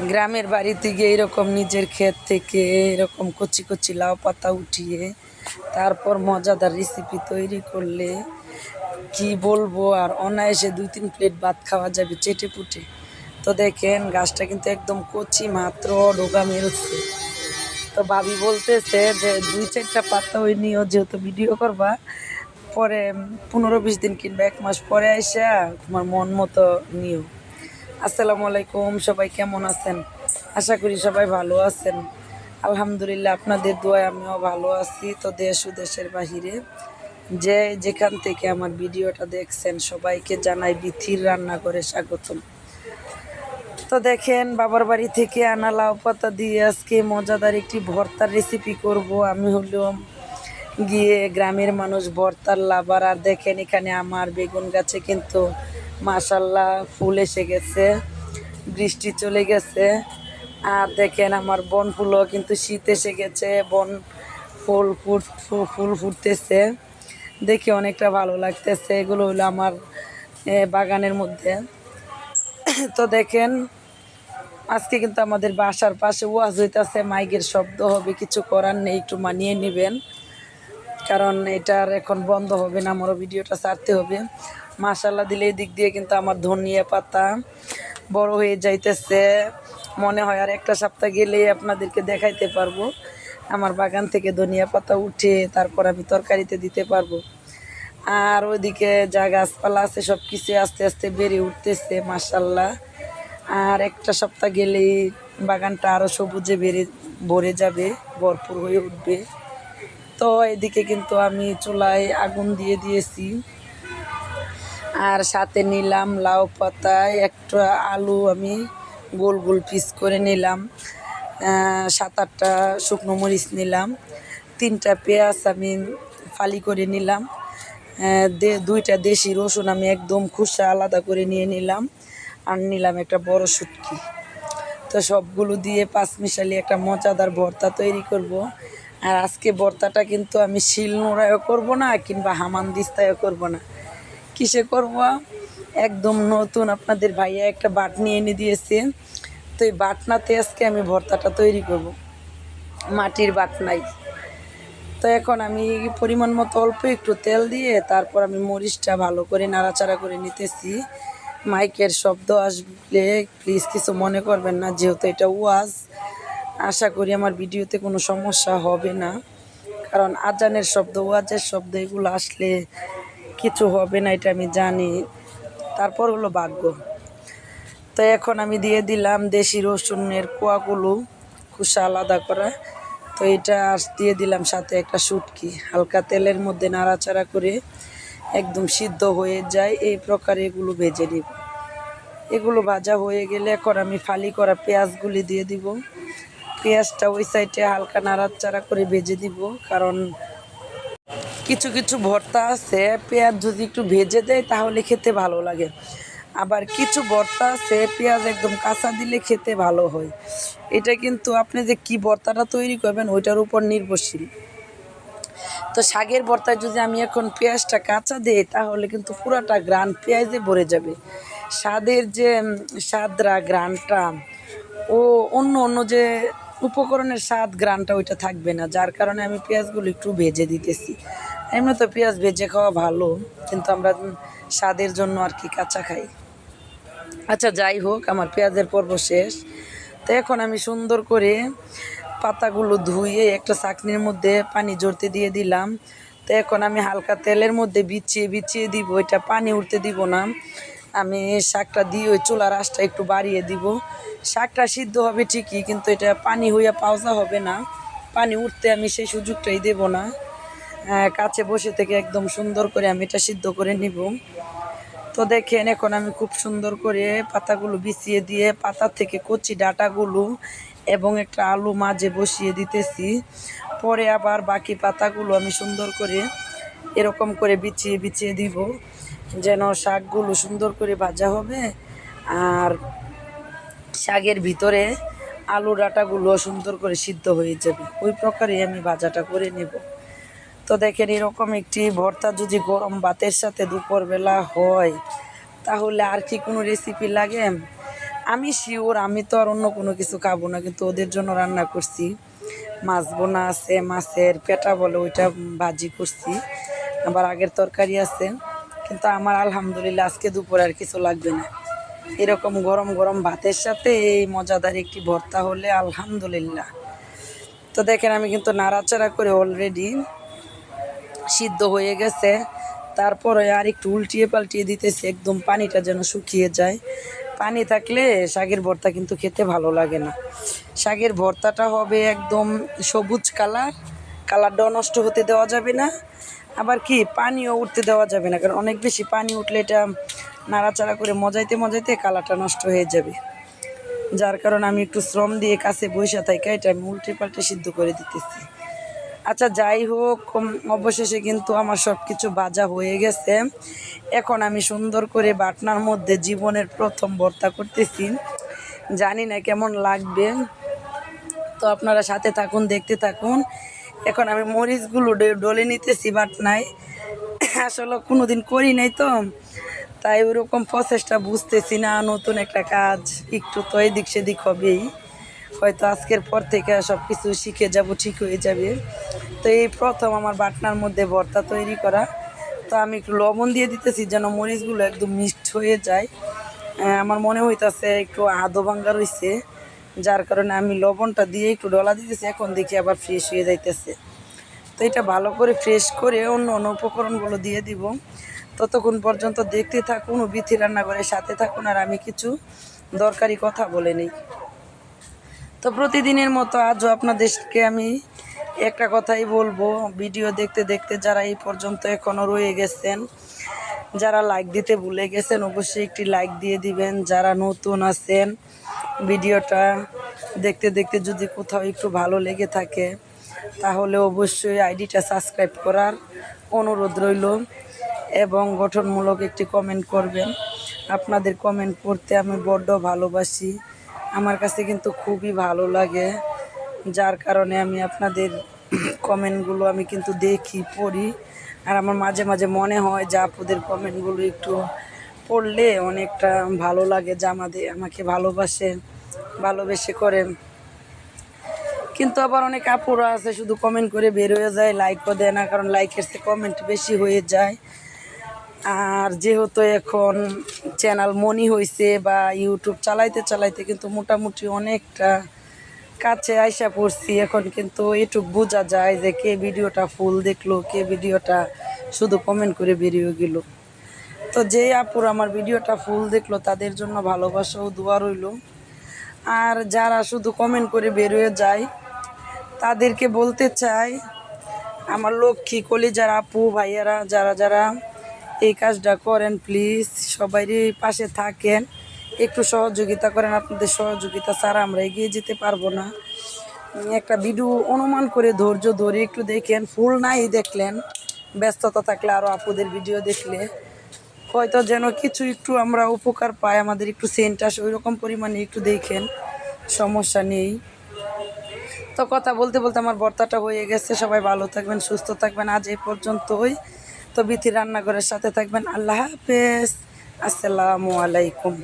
গ্রামের বাড়িতে গিয়ে এরকম নিজের ক্ষেত থেকে এরকম কচি কচি লাউ পাতা উঠিয়ে তারপর মজাদার রেসিপি তৈরি করলে কি বলব আর অনায়াসে দুই তিন প্লেট ভাত খাওয়া যাবে চেটে পুটে। তো দেখেন গাছটা কিন্তু একদম কচি মাত্র ডোগা মেরোচ্ছে তো ভাবি বলতেছে যে দুই চারটা পাতা ওই নিও যেহেতু ভিডিও করবা, পরে পনেরো বিশ দিন কিংবা এক মাস পরে আইসা তোমার মন মতো নিও। আসসালামু আলাইকুম, সবাই কেমন আছেন? আশা করি সবাই ভালো আছেন। আলহামদুলিল্লাহ, আপনাদের দোয়ায় আমিও ভালো আছি। তো দেশ ও দেশের বাহিরে যে যেখান থেকে আমার ভিডিওটা দেখছেন, সবাইকে জানাই বিথির রান্না করে স্বাগতম। তো দেখেন, বাবার বাড়ি থেকে আনা লাউ পাতা দিয়ে আজকে মজাদার একটি ভর্তার রেসিপি করব। আমি হলো গিয়ে গ্রামের মানুষ ভর্তার লাভার আর দেখেন, এখানে আমার বেগুন গাছে কিন্তু মাসাল্লাহ ফুল এসে গেছে, বৃষ্টি চলে গেছে। আর দেখেন আমার বন ফুলও কিন্তু শীত এসে গেছে, বন ফুল ফুট, ফুল ফুটতেছে। দেখে অনেকটা ভালো লাগতেছে, এগুলো হলো আমার বাগানের মধ্যে। তো দেখেন, আজকে কিন্তু আমাদের বাসার পাশে ওয়াজ হইতেছে, মাইকের শব্দ হবে, কিছু করার নেই, একটু মানিয়ে নেবেন। কারণ এটার এখন বন্ধ হবে না, আমারও ভিডিওটা ছাড়তে হবে। মাশাল্লাহ দিলে এই দিক দিয়ে কিন্তু আমার ধনিয়া পাতা বড় হয়ে যাইতেছে। মনে হয় আর একটা সপ্তাহ গেলেই আপনাদেরকে দেখাইতে পারব। আমার বাগান থেকে ধনিয়া পাতা উঠে তারপর আমি তরকারিতে দিতে পারব। আর ওইদিকে যা গাছপালা আছে সব কিছু আস্তে আস্তে বেড়ে উঠতেছে মাসাল্লাহ আর একটা সপ্তাহ গেলেই বাগানটা আরও সবুজে বেড়ে, ভরে যাবে, ভরপুর হয়ে উঠবে। তো এদিকে কিন্তু আমি চুলায় আগুন দিয়ে দিয়েছি। আর সাথে নিলাম লাউ পাতায় একটা আলু আমি গোল গোল পিস করে নিলাম। সাত আটটা শুকনো মরিচ নিলাম। তিনটা পেঁয়াজ আমি ফালি করে নিলাম। দুইটা দেশি রসুন আমি একদম খুসা আলাদা করে নিয়ে নিলাম। আর নিলাম একটা বড় শুটকি। তো সবগুলো দিয়ে পাঁচ মিশালি একটা মজাদার ভর্তা তৈরি করব। আর আজকে বর্তাটা কিন্তু আমি শিল নোড়ায়ও করব না, কিংবা হামান দিস্তায়ও করব না। কিসে করব? একদম নতুন আপনাদের ভাইয়া একটা বাটনি এনে দিয়েছে। তো এই বাটনাতে আজকে আমি ভর্তাটা তৈরি করব। মাটির বাটনাই তো এখন আমি পরিমাণ মতো অল্প একটু তেল দিয়ে তারপর আমি মরিচটা ভালো করে নাড়াচাড়া করে নিতেছি। মাইকের শব্দ আসলে প্লিজ কিছু মনে করবেন না, যেহেতু এটা ওয়াজ। আশা করি আমার ভিডিওতে কোনো সমস্যা হবে না। কারণ আজানের শব্দ, ওয়াজের শব্দ, এগুলো আসলে কিছু হবে না, এটা আমি জানি। তারপর হলো ভাগ্য। তো এখন আমি দিয়ে দিলাম দেশি রসুনের কোয়াগুলো খুশা আলাদা করা। তো এটা দিয়ে দিলাম সাথে একটা শুটকি হালকা তেলের মধ্যে নাড়াচাড়া করে একদম সিদ্ধ হয়ে যায়। এই প্রকার এগুলো ভেজে নিব। এগুলো ভাজা হয়ে গেলে এখন আমি ফালি করা পেঁয়াজগুলি দিয়ে দিব। পেঁয়াজটা ওই সাইডে হালকা নাড়াচাড়া করে ভেজে দিব, কারণ কিছু কিছু ভর্তা আছে, পেঁয়াজ যদি একটু ভেজে দেয় তাহলে খেতে ভালো লাগে। আবার কিছু ভর্তা আছে, পেঁয়াজ একদম কাঁচা দিলে খেতে ভালো হয়। এটা কিন্তু আপনি যে কি ভর্তাটা তৈরি করবেন, ওইটার উপর নির্ভরশীল। তো শাকের ভর্তায় যদি আমি এখন পেঁয়াজটা কাঁচা দিই, তাহলে কিন্তু পুরাটা গ্রান পেঁয়াজে ভরে যাবে। স্বাদের যে স্বাদরা গ্রানটা ও অন্য অন্য যে উপকরণের স্বাদ, গ্রানটা ওইটা থাকবে না। যার কারণে আমি পেঁয়াজগুলো একটু ভেজে দিতেছি। এমনি তো পেঁয়াজ ভেজে খাওয়া ভালো, কিন্তু আমরা স্বাদের জন্য আর কি কাঁচা খাই। আচ্ছা যাই হোক, আমার পেঁয়াজের পর্ব শেষ। তো এখন আমি সুন্দর করে পাতাগুলো ধুয়ে একটা চাকনির মধ্যে পানি জড়তে দিয়ে দিলাম। তো এখন আমি হালকা তেলের মধ্যে বিছিয়ে বিছিয়ে দিব। এটা পানি উঠতে দিব না। আমি শাকটা দিয়ে ওই চুলার আঁচটা একটু বাড়িয়ে দিব। শাকটা সিদ্ধ হবে ঠিকই, কিন্তু এটা পানি হইয়া পাওয়া হবে না। পানি উঠতে আমি সেই সুযোগটাই দেব না। কাছে বসে থেকে একদম সুন্দর করে আমি এটা সিদ্ধ করে নিব। তো দেখেন, এখন আমি খুব সুন্দর করে পাতাগুলো বিছিয়ে দিয়ে পাতা থেকে কচি ডাটাগুলো এবং একটা আলু মাঝে বসিয়ে দিতেছি। পরে আবার বাকি পাতাগুলো আমি সুন্দর করে এরকম করে বিছিয়ে বিছিয়ে দিব। যেন শাকগুলো সুন্দর করে ভাজা হবে। আর শাকের ভিতরে আলু ডাটাগুলো সুন্দর করে সিদ্ধ হয়ে যাবে। ওই প্রকারে আমি ভাজাটা করে নেব। তো দেখেন, এরকম একটি ভর্তা যদি গরম ভাতের সাথে দুপুরবেলা হয়, তাহলে আর কি কোনো রেসিপি লাগে? আমি শিওর আমি তো আর অন্য কোনো কিছু খাব না, কিন্তু ওদের জন্য রান্না করছি। মাছ বোনা আছে, মাছের পেটা বলে ওইটা ভাজি করছি। আবার আগের তরকারি আছে। কিন্তু আমার আলহামদুলিল্লাহ আজকে দুপুরে আর কিছু লাগবে না। এরকম গরম গরম ভাতের সাথে এই মজাদার একটি ভর্তা হলে আলহামদুলিল্লাহ। তো দেখেন, আমি কিন্তু নাড়াচাড়া করে অলরেডি সিদ্ধ হয়ে গেছে। তারপরে আর একটু উল্টিয়ে পাল্টিয়ে দিতেছি, একদম পানিটা যেন শুকিয়ে যায়। পানি থাকলে শাকের ভর্তা কিন্তু খেতে ভালো লাগে না। শাকের ভর্তাটা হবে একদম সবুজ কালার, কালারটাও নষ্ট হতে দেওয়া যাবে না। আবার কি, পানিও উঠতে দেওয়া যাবে না, কারণ অনেক বেশি পানি উঠলে এটা নাড়াচাড়া করে মজাইতে মজাইতে কালারটা নষ্ট হয়ে যাবে। যার কারণে আমি একটু শ্রম দিয়ে কাছে বসে থাকি এটা আমি উল্টে পাল্টে সিদ্ধ করে দিতেছি। আচ্ছা যাই হোক অবশেষে কিন্তু আমার সব কিছু বাজা হয়ে গেছে। এখন আমি সুন্দর করে বাটনার মধ্যে জীবনের প্রথম ভর্তা করতেছি। জানি না কেমন লাগবে। তো আপনারা সাথে থাকুন, দেখতে থাকুন। এখন আমি মরিচগুলো ডলে নিতেছি বাটনায় আসলে কোনো দিন করি নাই তো। তাই ওরকম প্রসেসটা বুঝতেছি না, নতুন একটা কাজ, একটু তো এদিক সেদিক হবেই। হয়তো আজকের পর থেকে সব কিছু শিখে যাব, ঠিক হয়ে যাবে। তো এই প্রথম আমার বাটনার মধ্যে ভর্তা তৈরি করা। তো আমি একটু লবণ দিয়ে দিতেছি যেন মরিচগুলো একদম মিক্সড হয়ে যায়। আমার মনে হইতাছে একটু আদো ভাঙ্গা রয়েছে যার কারণে আমি লবণটা দিয়ে একটু ডলা দিতেছি, এখন দেখি আবার ফ্রেশ হয়ে যাইতেছে। তো এটা ভালো করে ফ্রেশ করে অন্য অন্য উপকরণগুলো দিয়ে দিব। ততক্ষণ পর্যন্ত দেখতে থাকুন ও বিথি রান্নাঘরের সাথে থাকুন, আর আমি কিছু দরকারি কথা বলে নিই। তো প্রতিদিনের মতো আজও আপনাদেরকে আমি একটা কথাই বলব, ভিডিও দেখতে দেখতে যারা এই পর্যন্ত এখনও রয়ে গেছেন, যারা লাইক দিতে ভুলে গেছেন, অবশ্যই একটি লাইক দিয়ে দিবেন। যারা নতুন আছেন ভিডিওটা দেখতে দেখতে যদি কোথাও একটু ভালো লেগে থাকে, তাহলে অবশ্যই আইডিটা সাবস্ক্রাইব করার অনুরোধ রইল এবং গঠনমূলক একটি কমেন্ট করবেন। আপনাদের কমেন্ট পড়তে আমি বড্ড ভালোবাসি। আমার কাছে কিন্তু খুবই ভালো লাগে। যার কারণে আমি আপনাদের কমেন্টগুলো আমি কিন্তু দেখি, পড়ি। আর আমার মাঝে মাঝে মনে হয় যে আপুদের কমেন্টগুলো একটু পড়লে অনেকটা ভালো লাগে, যে আমাদের আমাকে ভালোবাসে, ভালোবেসে করেন কিন্তু আবার অনেক আপুরা আছে, শুধু কমেন্ট করে বের যায় লাইকও দেয় না, কারণ লাইকের চেয়ে কমেন্ট বেশি হয়ে যায়। আর যেহেতু এখন চ্যানেল মনি হয়েছে বা ইউটিউব চালাইতে চালাইতে কিন্তু মোটামুটি অনেকটা কাছে আইসা পড়ছি। এখন কিন্তু এটুক বোঝা যায় যে কে ভিডিওটা ফুল দেখল, কে ভিডিওটা শুধু কমেন্ট করে বেরিয়ে গেল। তো যে আপুর আমার ভিডিওটা ফুল দেখল, তাদের জন্য ভালোবাসা ও দোয়া রইল। আর যারা শুধু কমেন্ট করে বেরোয় যায়, তাদেরকে বলতে চাই, আমার লক্ষ্মী, কলিজার আপু, ভাইয়ারা, যারা যারা এই কাজটা করেন প্লিজ সবারই পাশে থাকেন। একটু সহযোগিতা করেন, আপনাদের সহযোগিতা ছাড়া আমরা এগিয়ে যেতে পারব না। একটা ভিডিও অনুমান করে ধৈর্য ধরে একটু দেখেন, ফুল নাই দেখলেন, ব্যস্ততা থাকলে আরও আপুদের ভিডিও দেখলে। হয়তো যেন কিছু একটু আমরা উপকার পাই, আমাদের একটু সেন্ট আসে ওই রকম পরিমাণে একটু দেখেন, সমস্যা নেই। তো কথা বলতে বলতে আমার বর্তাটা হয়ে গেছে, সবাই ভালো থাকবেন, সুস্থ থাকবেন, আজ এই পর্যন্তই। তো বিথি রান্নাঘরের সাথে থাকবেন, আল্লাহ হাফেজ, আসসালামু আলাইকুম।